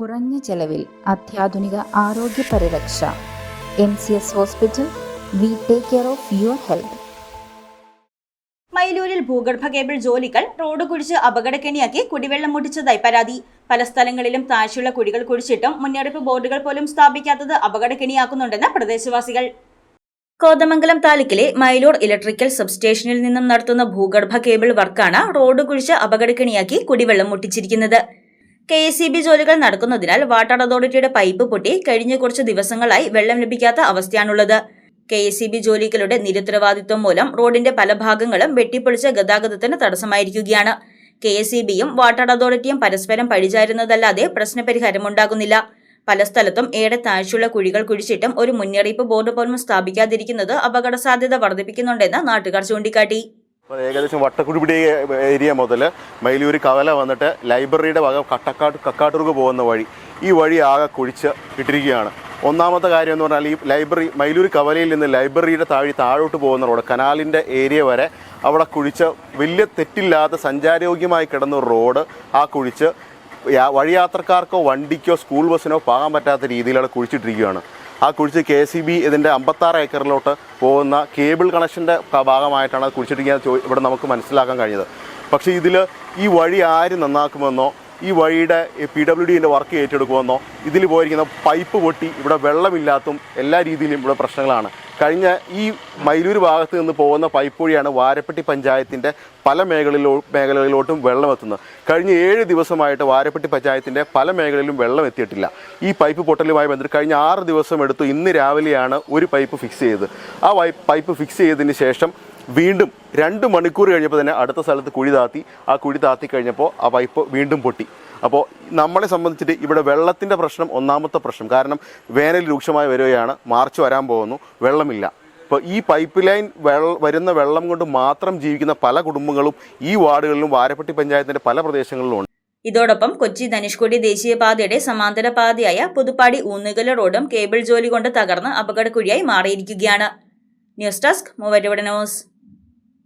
കുറഞ്ഞ ചെലവിൽ അത്യാധുനിക ആരോഗ്യ പരിരക്ഷ. M C S hospital we take care of your health. മൈലൂരിൽ ഭൂഗർഭ കേബിൾ ജോലികൾ റോഡ് കുഴിച്ച് അപകടക്കെണിയാക്കി കുടിവെള്ളം മുട്ടിച്ചതായി പരാതി. പല സ്ഥലങ്ങളിലും താഴ്ചയുള്ള കുഴികൾ കുഴിച്ചിട്ടും മുന്നറിയിപ്പ് ബോർഡുകൾ പോലും സ്ഥാപിക്കാത്തത് അപകടക്കെണിയാക്കുന്നുണ്ടെന്ന് പ്രദേശവാസികൾ. കോതമംഗലം താലൂക്കിലെ മൈലൂർ ഇലക്ട്രിക്കൽ സബ്സ്റ്റേഷനിൽ നിന്നും നടത്തുന്ന ഭൂഗർഭ കേബിൾ വർക്കാണ് റോഡ് കുഴിച്ച് അപകടക്കെണിയാക്കി കുടിവെള്ളം മുട്ടിച്ചിരിക്കുന്നത്. കെ എസ് ജോലികൾ നടക്കുന്നതിനാൽ വാട്ടർ അതോറിറ്റിയുടെ പൈപ്പ് പൊട്ടി കഴിഞ്ഞ കുറച്ച് ദിവസങ്ങളായി വെള്ളം ലഭിക്കാത്ത അവസ്ഥയാണുള്ളത്. കെ എസ് ജോലികളുടെ നിരുത്തരവാദിത്വം മൂലം റോഡിന്റെ പല ഭാഗങ്ങളും വെട്ടിപ്പൊളിച്ച ഗതാഗതത്തിന് തടസ്സമായിരിക്കുകയാണ്. കെ എസ് ഇ ബിയും വാട്ടർ അതോറിറ്റിയും പരസ്പരം പഴിചാരുന്നതല്ലാതെ പ്രശ്നപരിഹാരമുണ്ടാകുന്നില്ല. പല സ്ഥലത്തും ഏറെ താഴ്ചയുള്ള കുഴികൾ കുഴിച്ചിട്ടും ഒരു മുന്നറിയിപ്പ് ബോർഡ് പോലും സ്ഥാപിക്കാതിരിക്കുന്നത് അപകട സാധ്യത വർദ്ധിപ്പിക്കുന്നുണ്ടെന്ന് നാട്ടുകാർ ചൂണ്ടിക്കാട്ടി. ഏകദേശം വട്ടക്കുടിപിടി ഏരിയ മുതൽ മയിലൂർ കവല വന്നിട്ട് ലൈബ്രറിയുടെ ഭാഗം കട്ടക്കാട്ട് കക്കാട്ടൂർക്ക് പോകുന്ന വഴി ഈ വഴി ആകെ കുഴിച്ച് ഇട്ടിരിക്കുകയാണ്. ഒന്നാമത്തെ കാര്യം എന്ന് പറഞ്ഞാൽ ഈ ലൈബ്രറി മയിലൂർ കവലയിൽ നിന്ന് ലൈബ്രറിയുടെ താഴെ താഴോട്ട് പോകുന്ന റോഡ് കനാലിന്റെ ഏരിയ വരെ അവിടെ കുഴിച്ച് വലിയ തെറ്റില്ലാത്ത സഞ്ചാരയോഗ്യമായി കിടന്ന റോഡ് ആ കുഴിച്ച് വഴിയാത്രക്കാർക്കോ വണ്ടിക്കോ സ്കൂൾ ബസ്സിനോ പോകാൻ പറ്റാത്ത രീതിയിലാണ് കുഴിച്ചിട്ടിരിക്കുകയാണ്. ആ കുഴിച്ച് കെ സി ബി ഇതിന്റെ അമ്പത്താറ് ഏക്കറിലോട്ട് പോകുന്ന കേബിൾ കണക്ഷന്റെ ഭാഗമായിട്ടാണ് കുഴിച്ചിട്ടിരിക്കുന്നത് ഇവിടെ നമുക്ക് മനസ്സിലാക്കാൻ കഴിഞ്ഞത്. പക്ഷേ ഇതിൽ ഈ വഴി ആര് നന്നാക്കുമെന്നോ ഈ വഴിയുടെ പി ഡബ്ല്യു ഡിന്റെ വർക്ക് ഏറ്റെടുക്കുമെന്നോ ഇതിൽ പോയിരിക്കുന്ന പൈപ്പ് പൊട്ടി ഇവിടെ വെള്ളമില്ലാത്തും എല്ലാ രീതിയിലും ഇവിടെ പ്രശ്നങ്ങളാണ്. കഴിഞ്ഞ ഈ മൈലൂർ ഭാഗത്ത് നിന്ന് പോകുന്ന പൈപ്പ് വഴിയാണ് വാരപ്പെട്ടി പഞ്ചായത്തിന്റെ പല മേഖലയിലോ മേഖലകളിലോട്ടും വെള്ളം എത്തുന്നത് കഴിഞ്ഞ ഏഴ് ദിവസമായിട്ട് വാരപ്പെട്ടി പഞ്ചായത്തിന്റെ പല മേഖലയിലും വെള്ളം എത്തിയിട്ടില്ല. ഈ പൈപ്പ് പൊട്ടലുമായി ബന്ധപ്പെട്ട് കഴിഞ്ഞ ആറ് ദിവസം എടുത്തു ഇന്ന് രാവിലെയാണ് ഒരു പൈപ്പ് ഫിക്സ് ചെയ്തത്. ആ പൈപ്പ് ഫിക്സ് ചെയ്തതിന് ശേഷം വീണ്ടും രണ്ട് മണിക്കൂർ കഴിഞ്ഞപ്പോൾ തന്നെ അടുത്ത സ്ഥലത്ത് കുഴി താത്തി. ആ കുഴി താത്തി കഴിഞ്ഞപ്പോൾ ആ പൈപ്പ് വീണ്ടും പൊട്ടി. അപ്പോൾ നമ്മളെ സംബന്ധിച്ചിട്ട് ഇവിടെ വെള്ളത്തിന്റെ പ്രശ്നം ഒന്നാമത്തെ പ്രശ്നം. കാരണം വേനൽ രൂക്ഷമായി വരികയാണ് മാർച്ച് വരാൻ പോകുന്നു വെള്ളമില്ല. ഇപ്പോൾ ഈ പൈപ്പ് ലൈൻ വെള്ള വരുന്ന വെള്ളം കൊണ്ട് മാത്രം ജീവിക്കുന്ന പല കുടുംബങ്ങളും ഈ വാർഡുകളിലും വാരപ്പെട്ടി പഞ്ചായത്തിന്റെ പല പ്രദേശങ്ങളിലും ഉണ്ട്. ഇതോടൊപ്പം കൊച്ചി ധനുഷ്കോടി ദേശീയപാതയുടെ സമാന്തര പാതയായ പുതുപ്പാടി ഊന്നുകല റോഡും കേബിൾ ജോലി കൊണ്ട് തകർന്ന് അപകടക്കുഴിയായി മാറിയിരിക്കുകയാണ്. ന്യൂസ് ഡെസ്ക് മൂവരുടെ ന്യൂസ്.